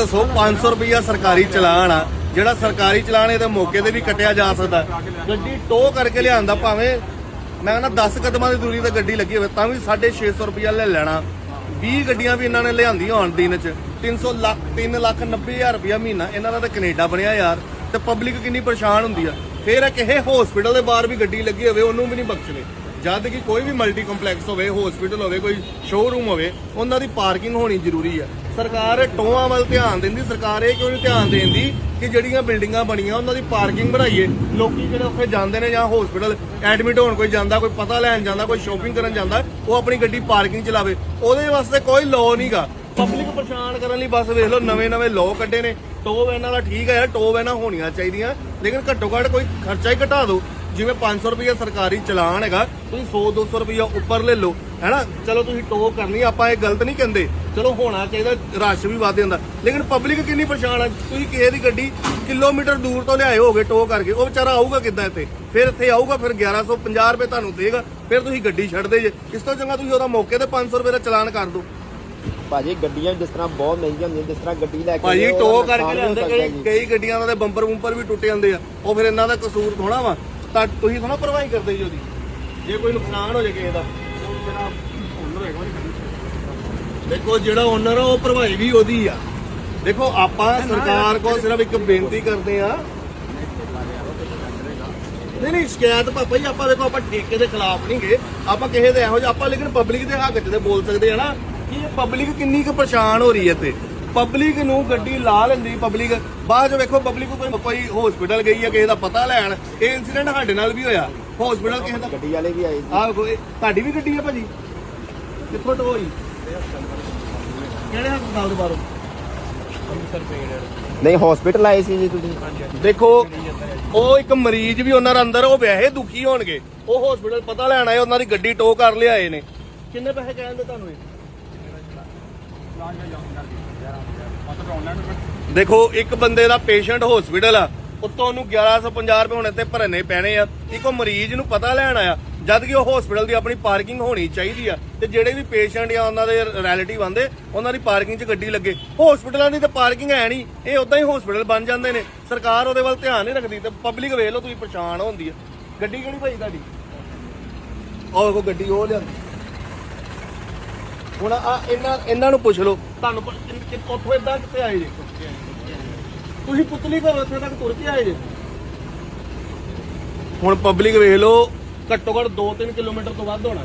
ਦੱਸੋ 500 ਰੁਪਇਆ ਸਰਕਾਰੀ ਚਲਾਨ ਆ, ਜਿਹੜਾ ਸਰਕਾਰੀ ਚਲਾਨ ਇਹਦੇ ਮੌਕੇ ਤੇ ਵੀ ਕੱਟਿਆ ਜਾ ਸਕਦਾ। ਗੱਡੀ ਟੋ ਕਰਕੇ ਲਿਆਂਦਾ ਭਾਵੇਂ, ਮੈਂ ਕਹਿੰਦਾ 10 ਕਦਮਾਂ ਦੀ ਦੂਰੀ ਤੇ ਗੱਡੀ ਲੱਗੀ ਹੋਵੇ, ਤਾਂ ਵੀ 650 ਰੁਪਇਆ ਲੈ ਲੈਣਾ। 20 ਗੱਡੀਆਂ ਵੀ ਇਹਨਾਂ ਨੇ ਲਿਆਂਦੀਆਂ ਹੋਣ ਦਿਨ ਚ। 300 ਲੱਖ 3 ਲੱਖ 90 ਹਜ਼ਾਰ ਰੁਪਇਆ ਮਹੀਨਾ ਇਹਨਾਂ ਦਾ ਤਾਂ ਕੈਨੇਡਾ ਬਣਿਆ ਯਾਰ, ਤੇ ਪਬਲਿਕ ਕਿੰਨੀ ਪਰੇਸ਼ਾਨ ਹੁੰਦੀ ਆ। ਫੇਰ ਇਹ ਕਿਸੇ ਹਸਪੀਟਲ ਦੇ ਬਾਹਰ ਵੀ ਗੱਡੀ ਲੱਗੀ ਹੋਵੇ, ਉਹਨੂੰ ਵੀ ਨਹੀਂ ਬਖਸ਼ਦੇ। ਜਦ ਕਿ ਕੋਈ ਵੀ ਮਲਟੀ ਕੰਪਲੈਕਸ ਹੋਵੇ ਹਸਪੀਟਲ ਹੋਵੇ, ਕੋਈ ਸ਼ੋਰੂਮ ਹੋਵੇ, ਉਹਨਾਂ ਦੀ ਪਾਰਕਿੰਗ ਹੋਣੀ ਜ਼ਰੂਰੀ ਹੈ ਸਰਕਾਰ ਟੋਆਂ ਵੱਲ ਧਿਆਨ ਦਿੰਦੀ, ਸਰਕਾਰ ਇਹ ਕਿਉਂ ਨਹੀਂ ਧਿਆਨ ਦਿੰਦੀ ਕਿ ਜਿਹੜੀਆਂ ਬਿਲਡਿੰਗਾਂ ਬਣੀਆਂ, ਉਹਨਾਂ ਦੀ ਪਾਰਕਿੰਗ ਬਣਾਈਏ। ਲੋਕੀ ਜਿਹੜੇ ਉੱਥੇ ਜਾਂਦੇ ਨੇ ਜਾਂ ਹਸਪੀਟਲ ਐਡਮਿਟ ਹੋਣ, ਕੋਈ ਜਾਂਦਾ, ਕੋਈ ਪਤਾ ਲੈਣ ਜਾਂਦਾ, ਕੋਈ ਸ਼ੋਪਿੰਗ ਕਰਨ ਜਾਂਦਾ, ਉਹ ਆਪਣੀ ਗੱਡੀ ਪਾਰਕਿੰਗ 'ਚ ਲਾਵੇ। ਉਹਦੇ ਵਾਸਤੇ ਕੋਈ ਲਾਅ ਨਹੀਂਗਾ ਪਬਲਿਕ ਪਰੇਸ਼ਾਨ ਕਰਨ ਲਈ ਬਸ ਵੇਖ ਲਓ ਨਵੇਂ ਨਵੇਂ ਲਾਅ ਕੱਢੇ ਨੇ। ਟੋ ਵੈਨਾਂ ਦਾ ਠੀਕ ਹੈ ਯਾਰ ਟੋ ਵੈਨਾਂ ਹੋਣੀਆਂ ਚਾਹੀਦੀਆਂ, ਲੇਕਿਨ ਘੱਟੋ ਘੱਟ ਕੋਈ ਖਰਚਾ ਹੀ ਘਟਾ ਦਿਓ। ਜਿਵੇਂ 500 ਰੁਪਏ ਸਰਕਾਰੀ ਚਲਾਨ ਹੈਗਾ ਤੁਸੀਂ 100 200 ਰੁਪਏ ਉੱਪਰ ਲੈ ਲਓ ਹੈਨਾ? ਚਲੋ ਤੁਸੀਂ ਟੋ ਕਰਨੀ ਆਪਾਂ ਇਹ ਗਲਤ ਨਹੀਂ ਕਹਿੰਦੇ। ਚਲੋ ਹੋਣਾ ਚਾਹੀਦਾ ਰਸ਼ ਵੀ ਵੱਧ ਜਾਂਦਾ। ਲੇਕਿਨ ਪਬਲਿਕ ਕਿੰਨੀ ਪਰੇਸ਼ਾਨ ਆ ਤੁਸੀਂ ਕਿਸੇ ਦੀ ਗੱਡੀ ਕਿਲੋਮੀਟਰ ਦੂਰ ਤੋਂ ਲਿਆਏ ਹੋਗੇ ਟੋ ਕਰਕੇ ਉਹ ਵਿਚਾਰਾ ਆਊਗਾ ਕਿੱਦਾਂ ਇੱਥੇ? ਫਿਰ ਇੱਥੇ ਆਊਗਾ ਫਿਰ 1150 ਰੁਪਏ ਤੁਹਾਨੂੰ ਦੇਗਾ ਫਿਰ ਤੁਸੀਂ ਗੱਡੀ ਛੱਡਦੇ ਜੇ। ਇਸ ਤੋਂ ਚੰਗਾ ਤੁਸੀਂ ਉਹਦਾ ਮੌਕੇ ਤੇ 500 ਰੁਪਏ ਦਾ ਚਲਾਨ ਕਰ ਦਿਓ। ਭਾਜੀ ਗੱਡੀਆਂ ਜਿਸ ਤਰ੍ਹਾਂ ਬਹੁਤ ਮਹਿੰਗੀਆਂ ਹੁੰਦੀਆਂ ਜਿਸ ਤਰ੍ਹਾਂ ਗੱਡੀ ਲੈ ਕੇ ਭਾਜੀ ਟੋ ਕਰਕੇ ਜੀ। ਕਈ ਗੱਡੀਆਂ ਦੇ ਬੰਪਰ ਬੰਪਰ ਵੀ ਟੁੱਟ ਜਾਂਦੇ ਆ। ਉਹ ਫਿਰ ਇਹਨਾਂ ਦਾ ਕਸੂਰ ਥੋੜਾ ਵਾ। ਤਾਂ ਤੁਸੀਂ ਥੋੜਾ ਪਰਵਾਹੀ ਕਰਦੇ ਜੀ ਉਹਦੀ। ਜੇ ਕੋਈ ਨੁਕਸਾਨ ਹੋ ਜਾਏ ਕਿਸੇ ਦਾ। ਦੇਖੋ ਜਿਹੜਾ ਓਨਰ ਆ ਉਹ ਭਰਵਾਈ ਵੀ ਉਹਦੀ ਆ। ਦੇਖੋ ਆਪਾਂ ਸਰਕਾਰ ਕੋਲ ਸਿਰਫ ਇੱਕ ਬੇਨਤੀ ਕਰਦੇ ਆ। ਨਹੀਂ ਨਹੀਂ ਸ਼ਿਕਾਇਤ ਪਾਪਾ ਜੀ ਆਪਾਂ ਦੇਖੋ ਆਪਾਂ ਠੇਕੇ ਦੇ ਖਿਲਾਫ ਨਹੀਂ ਗਏ। ਆਪਾਂ ਕਿਸੇ ਦੇ ਇਹੋ ਜਿਹਾ ਆਪਾਂ ਲੇਕਿਨ ਪਬਲਿਕ ਦੇ ਹੱਕ 'ਚ ਤੇ ਬੋਲ ਸਕਦੇ ਆ ਨਾ ਕਿ ਇਹ ਪਬਲਿਕ ਕਿੰਨੀ ਕੁ ਪਰੇਸ਼ਾਨ ਹੋ ਰਹੀ ਹੈ ਤੇ ਪਬਲਿਕ ਨੂੰ ਗੱਡੀ ਲਾ ਲੈਂਦੀ ਪਬਲਿਕ। ਬਾਅਦ ਚ ਵੇਖੋ ਪਬਲਿਕ ਕੋਈ ਕੋਈ ਹਸਪੀਟਲ ਗਈ ਹੈ ਕਿਸੇ ਦਾ ਪਤਾ ਲੈਣ। ਇਹ ਇਨਸੀਡੈਂਟ ਸਾਡੇ ਨਾਲ ਵੀ ਹੋਇਆ। ਹਸਪੀਟਲ ਕਿਸੇ ਦਾ ਗੱਡੀ ਵਾਲੇ ਵੀ ਆਏ ਆਹ ਕੋਈ ਤੁਹਾਡੀ ਵੀ ਗੱਡੀ ਹੈ ਭਾਜੀ? ਕਿੱਥੋਂ ਤੋਂ ਹੋਈ? ਕਿਹੜੇ ਹਸਪਤਾਲ ਦੇ ਬਾਹਰੋਂ? ਨਹੀਂ ਹਸਪੀਟਲ ਆਏ ਸੀ ਜੀ ਤੁਸੀਂ। ਦੇਖੋ ਉਹ ਇੱਕ ਮਰੀਜ਼ ਵੀ ਉਹਨਾਂ ਦੇ ਅੰਦਰ ਉਹ ਵੈਸੇ ਦੁਖੀ ਹੋਣਗੇ। ਉਹ ਹਸਪੀਟਲ ਪਤਾ ਲੈਣ ਆਏ ਉਹਨਾਂ ਦੀ ਗੱਡੀ ਟੋ ਕਰ ਲਿਆਏ ਨੇ। ਕਿੰਨੇ ਪੈਸੇ ਕਹਿੰਦੇ ਤੁਹਾਨੂੰ ਇਹ? ਦੇਖੋ, ਇੱਕ ਬੰਦੇ ਦਾ ਪੇਸ਼ੈਂਟ ਹਸਪੀਟਲ ਆ, ਉੱਤੋਂ ਉਹਨੂੰ 1150 ਰੁਪਏ ਹੁਣ ਇੱਥੇ ਭਰਨੇ ਪੈਣੇ ਆ। ਇੱਕੋ ਮਰੀਜ਼ ਨੂੰ ਪਤਾ ਲੈਣ ਆਇਆ, ਜਦ ਕਿ ਉਹ ਹਸਪੀਟਲ ਦੀ ਆਪਣੀ ਪਾਰਕਿੰਗ ਹੋਣੀ ਚਾਹੀਦੀ ਆ। ਤੇ ਜਿਹੜੇ ਵੀ ਪੇਸ਼ੈਂਟ ਜਾਂ ਉਹਨਾਂ ਦੇ ਰਿਲੇਟਿਵ ਆਂਦੇ ਉਹਨਾਂ ਦੀ ਪਾਰਕਿੰਗ 'ਚ ਗੱਡੀ ਲੱਗੇ। ਹਸਪੀਟਲਾਂ ਦੀ ਤਾਂ ਪਾਰਕਿੰਗ ਹੈ ਨਹੀਂ, ਇਹ ਉਦਾਂ ਹੀ ਹਸਪੀਟਲ ਬਣ ਜਾਂਦੇ ਨੇ। ਸਰਕਾਰ ਉਹਦੇ ਵੱਲ ਧਿਆਨ ਨਹੀਂ ਰੱਖਦੀ ਤੇ ਪਬਲਿਕ ਵੇਖ ਲਓ ਤੁਸੀਂ, ਪਰੇਸ਼ਾਨ ਹੁੰਦੀ ਆ। ਗੱਡੀ ਕਿਹੜੀ ਭਾਈ ਤੁਹਾਡੀ? ਉਹ ਦੇਖੋ ਗੱਡੀ ਉਹ ਲਿਆਂਦੀ। ਹੁਣ ਆ ਇਹਨਾਂ ਇਹਨਾਂ ਨੂੰ ਪੁੱਛ ਲਓ। ਤੁਹਾਨੂੰ ਕਿ- ਕਿ ਇਦਾਂ ਕਿੱਥੇ ਆਏ ਜੀ ਤੁਸੀਂ ਪੁਤਲੀ ਘਰ ਉੱਥੇ ਤੱਕ ਤੁਰ ਕੇ ਆਏ ਜੀ ਹੁਣ ਪਬਲਿਕ ਵੇਖ ਲਓ, ਘੱਟੋ ਘੱਟ 2-3 ਕਿਲੋਮੀਟਰ ਤੋਂ ਵੱਧ ਹੋਣਾ।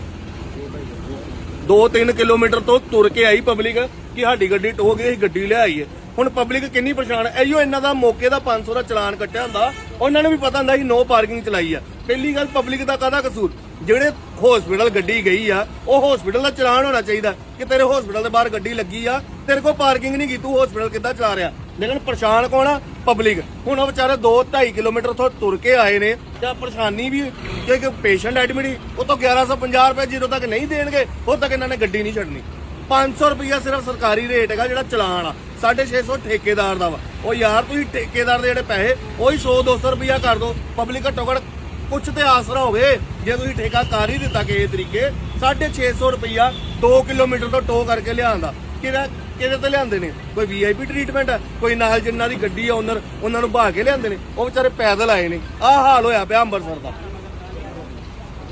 2-3 ਕਿਲੋਮੀਟਰ ਤੋਂ ਤੁਰ ਕੇ ਆਈ ਪਬਲਿਕ, ਕਿ ਸਾਡੀ ਗੱਡੀ ਟੋ ਗਈ ਅਸੀਂ ਗੱਡੀ ਲਿਆਈ ਹੈ ਹੁਣ ਪਬਲਿਕ ਕਿੰਨੀ ਪਰੇਸ਼ਾਨ ਹੈ? ਐਯੋ ਇਹਨਾਂ ਦਾ ਮੌਕੇ ਦਾ 500 ਦਾ ਚਲਾਨ ਕੱਟਿਆ ਹੁੰਦਾ। ਉਹਨਾਂ ਨੂੰ ਵੀ ਪਤਾ ਹੁੰਦਾ ਸੀ ਨੋ ਪਾਰਕਿੰਗ ਚਲਾਈ ਆ। ਪਹਿਲੀ ਗੱਲ ਪਬਲਿਕ ਦਾ ਕਾਹਦਾ ਕਸੂਰ? ਜਿਹੜੇ ਹਸਪੀਟਲ ਗੱਡੀ ਗਈ ਆ, ਉਹ ਹਸਪੀਟਲ ਦਾ ਚਲਾਨ ਹੋਣਾ ਚਾਹੀਦਾ। ਕਿ ਤੇਰੇ ਹਸਪੀਟਲ ਦੇ ਬਾਹਰ ਗੱਡੀ ਲੱਗੀ ਆ, ਤੇਰੇ ਕੋਲ ਪਾਰਕਿੰਗ ਨਹੀਂ ਕੀਤੀ ਤੂੰ ਹਸਪੀਟਲ ਕਿੱਦਾਂ ਚਲਾ ਰਿਹਾ? ਲੇਕਿਨ ਪਰੇਸ਼ਾਨ ਕੌਣ ਆ? ਪਬਲਿਕ। ਹੁਣ ਉਹ ਵਿਚਾਰੇ 2 2.5 ਕਿਲੋਮੀਟਰ ਤੋਂ ਤੁਰ ਕੇ ਆਏ ਨੇ ਤਾਂ ਪਰੇਸ਼ਾਨੀ ਵੀ ਕਿ ਕਿ ਪੇਸ਼ੈਂਟ ਐਡਮਿਟ ਉਹ ਤੋਂ 1150 ਰੁਪਏ ਜਦੋਂ ਤੱਕ ਨਹੀਂ ਦੇਣਗੇ ਉਦੋਂ ਤੱਕ ਇਹਨਾਂ ਨੇ ਗੱਡੀ ਨਹੀਂ ਛੱਡਣੀ। 500 ਰੁਪਈਆ ਸਿਰਫ ਸਰਕਾਰੀ ਰੇਟ ਹੈਗਾ ਜਿਹੜਾ ਚਲਾਨ ਆ। 650 ਠੇਕੇਦਾਰ ਦਾ ਵਾ। ਉਹ ਯਾਰ ਤੁਸੀਂ ਠੇਕੇਦਾਰ ਦੇ ਜਿਹੜੇ ਪੈਸੇ ਉਹੀ 100 200 ਰੁਪਈਆ ਕਰ ਦਿਓ ਪਬਲਿਕ ਘੱਟੋ ਘੱਟ ਕੁਛ ਤੇ ਆਸਰਾ ਹੋਵੇ। ਜੇ ਤੁਸੀਂ ਠੇਕਾ ਕਰ ਹੀ ਦਿੱਤਾ ਕਿਸੇ ਤਰੀਕੇ 650 ਰੁਪਈਆ 2 ਕਿਲੋਮੀਟਰ ਤੋਂ ਟੋ ਕਰਕੇ ਲਿਆਂਦਾ ਕਿਹੜਾ ਕਿਹਦੇ ਤੇ ਲਿਆਂਦੇ ਨੇ? ਕੋਈ ਵੀਆਈਪੀ ਟ੍ਰੀਟਮੈਂਟ ਆ ਕੋਈ ਨਾਲ ਜਿੰਨਾਂ ਦੀ ਗੱਡੀ ਆ ਓਨਰ ਉਹਨਾਂ ਨੂੰ ਭਾ ਕੇ ਲਿਆਂਦੇ ਨੇ? ਉਹ ਵਿਚਾਰੇ ਪੈਦਲ ਆਏ ਨੇ। ਆਹ ਹਾਲ ਹੋਇਆ ਪਿਆ ਅੰਮ੍ਰਿਤਸਰ ਦਾ।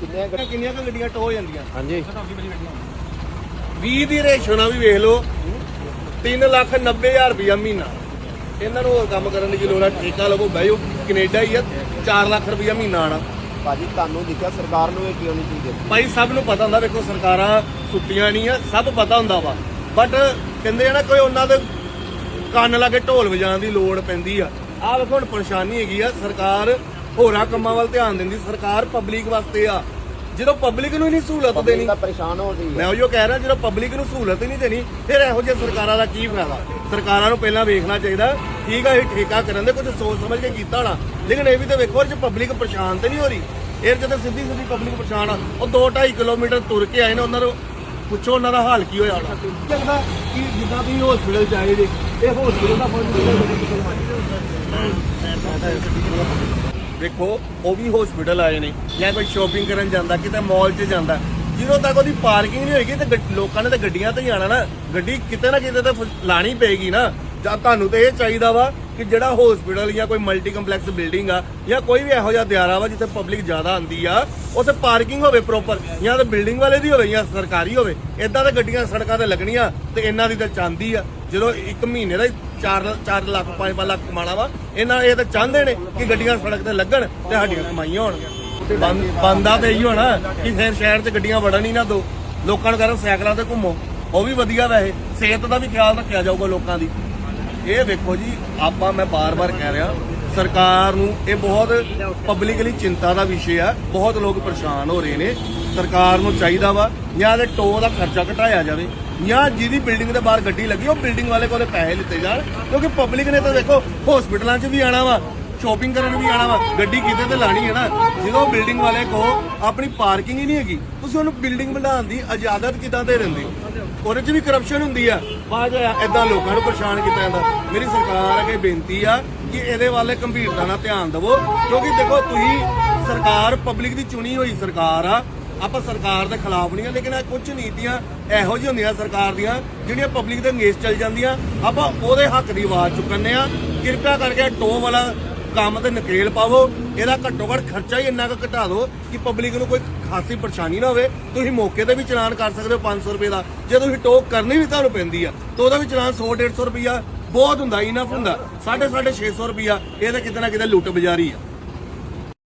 ਕਿੰਨੀਆਂ ਕਿੰਨੀਆਂ ਗੱਡੀਆਂ ਟੋ ਹੋ ਜਾਂਦੀਆਂ? ਹਾਂਜੀ। 20 ਦੀ ਰੇਸ਼ੋ ਨਾਲ ਵੀ ਵੇਖ ਲਓ। 3 ਲੱਖ 90 ਹਜ਼ਾਰ ਰੁਪਇਆ ਮਹੀਨਾ। ਇਹਨਾਂ ਨੂੰ ਹੋਰ ਕੰਮ ਕਰਨ ਦੀ ਕੀ ਲੋੜ ਆ? ਠੇਕਾ ਲਵੋ ਬਹਿਓ। ਕੈਨੇਡਾ ਹੀ ਆ 4 ਲੱਖ ਰੁਪਇਆ ਮਹੀਨਾ ਆਣਾ। ਭਾਜੀ ਤੁਹਾਨੂੰ ਦਿਖਿਆ ਸਰਕਾਰ ਨੂੰ ਇਹ ਕਿਉਂ ਨਹੀਂ ਚਾਹੀਦੇ ਭਾਈ ਸਭ ਨੂੰ ਪਤਾ ਹੁੰਦਾ ਵੇਖੋ ਸਰਕਾਰਾਂ ਸੁੱਤੀਆਂ ਨਹੀਂ ਆ ਸਭ ਪਤਾ ਹੁੰਦਾ ਵਾ। ਬਟ ਕਹਿੰਦੇ ਆ ਨਾ ਕੋਈ ਉਹਨਾਂ ਦੇ ਕੰਨ ਲਾ ਕੇ ਢੋਲ ਵਜਾਉਣ ਦੀ ਲੋੜ ਪੈਂਦੀ ਆ। ਆਹ ਵੇਖੋ ਹੁਣ ਪਰੇਸ਼ਾਨੀ ਹੈਗੀ ਆ। ਸਰਕਾਰ ਹੋਰਾਂ ਕੰਮਾਂ ਵੱਲ ਧਿਆਨ ਦਿੰਦੀ ਸਰਕਾਰ ਪਬਲਿਕ ਵਾਸਤੇ ਆ। ਜਦੋਂ ਪਬਲਿਕ ਨੂੰ ਹੀ ਨਹੀਂ ਸਹੂਲਤ ਦੇਣੀ। ਪਬਲਿਕ ਤਾਂ ਪਰੇਸ਼ਾਨ ਹੋ ਰਹੀ ਮੈਂ ਹੈ ਉਹੀ ਕਹਿ ਰਿਹਾ ਜਦੋਂ ਪਬਲਿਕ ਨੂੰ ਸਹੂਲਤ ਹੀ ਨਹੀਂ ਦੇਣੀ ਫਿਰ ਇਹੋ ਜਿਹੇ ਸਰਕਾਰਾਂ ਦਾ ਕੀ ਫਾਇਦਾ? ਸਰਕਾਰਾਂ ਨੂੰ ਪਹਿਲਾਂ ਵੇਖਣਾ ਚਾਹੀਦਾ ਠੀਕ ਆ ਇਹ ਠੇਕਾ ਕਰਨ ਦੇ ਕੁਝ ਸੋਚ ਸਮਝ ਕੇ ਕੀਤਾ ਹੋਣਾ। ਲੇਕਿਨ ਇਹ ਵੀ ਤਾਂ ਵੇਖੋ 'ਚ ਪਬਲਿਕ ਪਰੇਸ਼ਾਨ ਤੇ ਨਹੀਂ ਹੋ ਰਹੀ। ਇਹ ਤਾਂ ਸਿੱਧੀ ਸਿੱਧੀ ਪਬਲਿਕ ਪਰੇਸ਼ਾਨ ਆ। ਉਹ 2.5 ਕਿਲੋਮੀਟਰ ਤੁਰ ਕੇ ਆਏ ਨੇ ਉਹਨਾਂ ਨੂੰ ਪੁੱਛੋ ਉਹਨਾਂ ਦਾ ਹਾਲ ਕੀ ਹੋਇਆ ਹੋਣਾ। ਲੱਗਦਾ ਕਿ ਜਿੱਦਾਂ ਵੀ ਹਸਪੀਟਲ ਚ ਆਏ ਜੇ ਇਹ ਹਸਪੀਟਲ ਦਾ ਦੇਖੋ, ਉਹ ਵੀ ਹਸਪੀਟਲ ਆਏ ਨੇ, ਜਾਂ ਕੋਈ ਸ਼ਾਪਿੰਗ ਕਰਨ ਜਾਂਦਾ, ਕਿਤੇ ਮਾਲ 'ਚ ਜਾਂਦਾ, ਜਦੋਂ ਤੱਕ ਉਹਦੀ ਪਾਰਕਿੰਗ ਨਹੀਂ ਹੋਏਗੀ, ਤੇ ਗੱਡ- ਲੋਕਾਂ ਨੇ ਤਾਂ ਗੱਡੀਆਂ ਤੇ ਹੀ ਨਾ, ਗੱਡੀ ਕਿਤੇ ਨਾ ਕਿਤੇ ਤਾਂ ਫ- ਲਾਣੀ ਪਏਗੀ ਨਾ। ਜਾਂ ਤੁਹਾਨੂੰ ਤੇ ਇਹ ਚਾਹੀਦਾ ਵਾ ਕਿ ਜਿਹੜਾ ਹਸਪੀਟਲ ਜਾਂ ਕੋਈ ਮਲਟੀ ਕੰਪਲੈਕਸ ਬਿਲਡਿੰਗ ਆ, ਜਾਂ ਕੋਈ ਵੀ ਇਹੋ ਜਿਹਾ ਦਿਆਰਾ ਵਾ ਜਿੱਥੇ ਪਬਲਿਕ ਜ਼ਿਆਦਾ ਆਂਦੀ ਆ, ਉੱਥੇ ਪਾਰਕਿੰਗ ਹੋਵੇ ਪ੍ਰੋਪਰ ਜਾਂ ਤਾਂ ਬਿਲਡਿੰਗ ਵਾਲੇ ਦੀ ਹੋਵੇ, ਜਾਂ ਸਰਕਾਰੀ ਹੋਵੇ ਇਦਾਂ ਤਾਂ ਗੱਡੀਆਂ ਸੜਕਾਂ ਤੇ ਲੱਗਣੀਆਂ, ਤੇ ਇਹਨਾਂ ਦੀ ਤਾਂ ਚਾਂਦੀ ਆ। ਜਦੋਂ ਇੱਕ ਮਹੀਨੇ ਦਾ 4 4 ਲੱਖ 5 ਲੱਖ ਕਮਾਣਾ ਵਾ। ਇਹਨਾਂ ਇਹ ਤਾਂ ਚਾਹੁੰਦੇ ਨੇ ਕਿ ਗੱਡੀਆਂ ਸੜਕ ਤੇ ਲੱਗਣ ਤੇ ਸਾਡੀਆਂ ਕਮਾਈਆਂ ਹੋਣ। ਬੰਦ- ਬੰਦਾ ਤੇ ਇਹੀ ਹੋਣਾ ਕਿ ਫਿਰ ਸ਼ਹਿਰ 'ਚ ਗੱਡੀਆਂ ਵੜਨ ਹੀ ਨਾ ਦੋ। ਲੋਕਾਂ ਨੂੰ ਕਰਨ ਸਾਈਕਲਾਂ ਤੇ ਘੁੰਮੋ। ਉਹ ਵੀ ਵਧੀਆ ਵੈਸੇ। ਸਿਹਤ ਦਾ ਵੀ ਖਿਆਲ ਰੱਖਿਆ ਜਾਊਗਾ ਲੋਕਾਂ ਦੀ। ਇਹ ਵੇਖੋ ਜੀ, ਆਪਾਂ ਮੈਂ ਬਾਰ-ਬਾਰ ਕਹਿ ਰਿਹਾ, ਸਰਕਾਰ ਨੂੰ ਇਹ ਬਹੁਤ ਪਬਲਿਕਲੀ ਚਿੰਤਾ ਦਾ ਵਿਸ਼ੇ ਆ। ਬਹੁਤ ਲੋਕ ਪਰੇਸ਼ਾਨ ਹੋ ਰਹੇ ਨੇ। ਸਰਕਾਰ ਨੂੰ ਚਾਹੀਦਾ ਵਾ, ਜਾਂ ਤੇ ਟੋ ਦਾ ਖਰਚਾ ਘਟਾਇਆ ਜਾਵੇ। ਜਾਂ ਜਿਹਦੀ ਬਿਲਡਿੰਗ ਦੇ ਬਾਹਰ ਗੱਡੀ ਲੱਗੀ, ਉਹ ਬਿਲਡਿੰਗ ਵਾਲੇ ਕੋਲੇ ਪੈਸੇ ਲਿੱਤੇ ਜਾਣ। ਕਿਉਂਕਿ ਪਬਲਿਕ ਨੇ ਤਾਂ ਦੇਖੋ ਹਸਪੀਟਲਾਂ 'ਚ ਵੀ ਆਣਾ ਵਾ ਸ਼ਾਪਿੰਗ ਕਰਨ ਵੀ ਆਣਾ ਵਾ, ਗੱਡੀ ਕਿਤੇ ਤੇ ਲਾਣੀ ਹੈ ਨਾ, ਜਦੋਂ ਬਿਲਡਿੰਗ ਵਾਲੇ ਕੋ ਆਪਣੀ ਪਾਰਕਿੰਗ ਹੀ ਨਹੀਂ ਹੈਗੀ, ਤੁਸੀਂ ਉਹਨੂੰ ਬਿਲਡਿੰਗ ਬਣਾਉਣ ਦੀ ਇਜਾਜ਼ਤ ਕਿਦਾਂ ਦੇ ਦਿੰਦੇ ਹੋ? ਉਹਦੇ 'ਚ ਵੀ ਕਰਪਸ਼ਨ ਹੁੰਦੀ ਆ। ਬਾਅਦ ਐਦਾਂ ਲੋਕਾਂ ਨੂੰ ਪਰੇਸ਼ਾਨ ਕੀਤਾ ਜਾਂਦਾ। ਮੇਰੀ ਸਰਕਾਰ ਅੱਗੇ ਬੇਨਤੀ ਆ ਕਿ ਇਹਦੇ ਵੱਲ ਗੰਭੀਰਤਾ ਨਾਲ ਧਿਆਨ ਦਿਵੋ, ਕਿਉਂਕਿ ਦੇਖੋ ਤੁਸੀਂ ਸਰਕਾਰ ਪਬਲਿਕ ਦੀ ਚੁਣੀ ਹੋਈ ਸਰਕਾਰ ਆ ਆਪਾਂ ਸਰਕਾਰ ਦੇ ਖਿਲਾਫ ਨਹੀਂ ਆ, ਲੇਕਿਨ ਇਹ ਕੁਝ ਨੀਤੀਆਂ ਇਹੋ ਜਿਹੀਆਂ ਹੁੰਦੀਆਂ ਸਰਕਾਰ ਦੀਆਂ, ਜਿਹੜੀਆਂ ਪਬਲਿਕ ਦੇ ਅੰਗੇਜ ਚੱਲ ਜਾਂਦੀਆਂ। ਆਪਾਂ ਉਹਦੇ ਹੱਕ ਦੀ ਆਵਾਜ਼ ਚੁੱਕਣੇ ਆ। ਕਿਰਪਾ ਕਰਕੇ ਟੋ ਵਾਲਾ ਕੰਮ ਤੇ ਨਕੇਲ ਪਾਵੋ। ਇਹਦਾ ਘੱਟੋ ਘੱਟ ਖਰਚਾ ਹੀ ਇੰਨਾ ਕੁ ਘਟਾ ਦਿਓ ਕਿ ਪਬਲਿਕ ਨੂੰ ਕੋਈ ਖਾਸੀ ਪਰੇਸ਼ਾਨੀ ਨਾ ਹੋਵੇ। ਤੁਸੀਂ ਮੌਕੇ ਤੇ ਵੀ ਚਲਾਨ ਕਰ ਸਕਦੇ ਹੋ 500 ਰੁਪਏ ਦਾ। ਜੇ ਤੁਸੀਂ ਟੋਕ ਕਰਨੀ ਵੀ ਤੁਹਾਨੂੰ ਪੈਂਦੀ ਆ, ਤਾਂ ਉਹਦਾ ਵੀ ਚਲਾਨ 100 150 ਰੁਪਿਆ ਬਹੁਤ ਹੁੰਦਾ ਇਨਫ ਹੁੰਦਾ। 650 600 ਰੁਪਿਆ ਇਹ ਤਾਂ ਕਿਤੇ ਨਾ ਕਿਤੇ ਲੁੱਟ ਬਜ਼ਾਰੀ ਆ।